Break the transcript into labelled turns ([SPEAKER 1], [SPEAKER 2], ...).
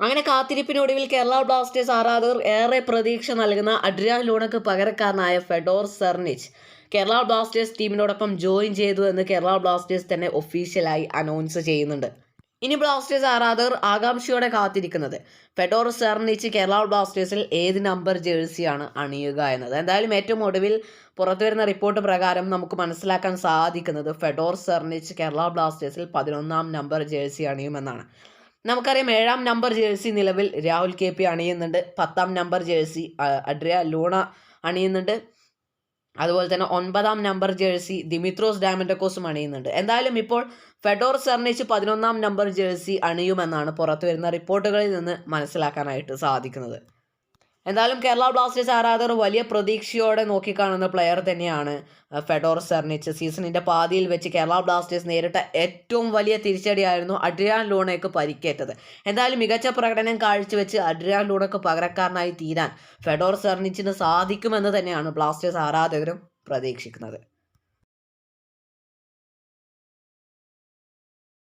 [SPEAKER 1] അങ്ങനെ കാത്തിരിപ്പിനൊടുവിൽ കേരള ബ്ലാസ്റ്റേഴ്സ് ആരാധകർ ഏറെ പ്രതീക്ഷ നൽകുന്ന അഡ്രിയാൻ ലൂണക്ക് പകരക്കാരനായ ഫെഡോർ സെർണിച്ച് കേരള ബ്ലാസ്റ്റേഴ്സ് ടീമിനോടൊപ്പം ജോയിൻ ചെയ്തു എന്ന് കേരള ബ്ലാസ്റ്റേഴ്സ് തന്നെ ഒഫീഷ്യലായി അനൗൺസ് ചെയ്യുന്നുണ്ട്. ഇനി ബ്ലാസ്റ്റേഴ്സ് ആരാധകർ ആകാംക്ഷയോടെ കാത്തിരിക്കുന്നത്. ഫെഡോർ സെർണിച്ച് കേരള ബ്ലാസ്റ്റേഴ്സിൽ ഏത് നമ്പർ ജേഴ്സിയാണ് അണിയുക എന്നത്. എന്തായാലും ഏറ്റവും ഒടുവിൽ പുറത്തുവരുന്ന റിപ്പോർട്ട് പ്രകാരം നമുക്ക് മനസ്സിലാക്കാൻ സാധിക്കുന്നത് ഫെഡോർ സെർണിച്ച് കേരള ബ്ലാസ്റ്റേഴ്സിൽ പതിനൊന്നാം നമ്പർ ജേഴ്സി അണിയുമെന്നാണ്. നമുക്കറിയാം ഏഴാം നമ്പർ ജേഴ്സി നിലവിൽ രാഹുൽ കെ പി അണിയുന്നുണ്ട്. പത്താം നമ്പർ ജേഴ്സി അഡ്രിയ ലൂണ അണിയുന്നുണ്ട്. അതുപോലെ തന്നെ ഒൻപതാം നമ്പർ ജേഴ്സി ദിമിത്രോസ് ഡാമൻഡക്കോസും അണിയുന്നുണ്ട്. എന്തായാലും ഇപ്പോൾ ഫെഡോർ സെർണിച്ച് പതിനൊന്നാം നമ്പർ ജേഴ്സി അണിയുമെന്നാണ് പുറത്തു വരുന്ന റിപ്പോർട്ടുകളിൽ നിന്ന് മനസ്സിലാക്കാനായിട്ട് സാധിക്കുന്നത്. എന്തായാലും കേരള ബ്ലാസ്റ്റേഴ്സ് ആരാധകർ വലിയ പ്രതീക്ഷയോടെ നോക്കിക്കാണുന്ന പ്ലെയർ തന്നെയാണ് ഫെഡോർ സെർണിച്ച് സീസണിന്റെ പാതിയിൽ വെച്ച് കേരള ബ്ലാസ്റ്റേഴ്സ് നേരിട്ട ഏറ്റവും വലിയ തിരിച്ചടിയായിരുന്നു അഡ്രിയാൻ ലൂണയ്ക്ക് പരിക്കേറ്റത്. എന്തായാലും മികച്ച പ്രകടനം കാഴ്ചവെച്ച് അഡ്രിയാൻ ലൂണയ്ക്ക് പകരക്കാരനായി തീരാൻ ഫെഡോർ സെർണിച്ചിന് സാധിക്കുമെന്ന് തന്നെയാണ് ബ്ലാസ്റ്റേഴ്സ് ആരാധകരും പ്രതീക്ഷിക്കുന്നത്.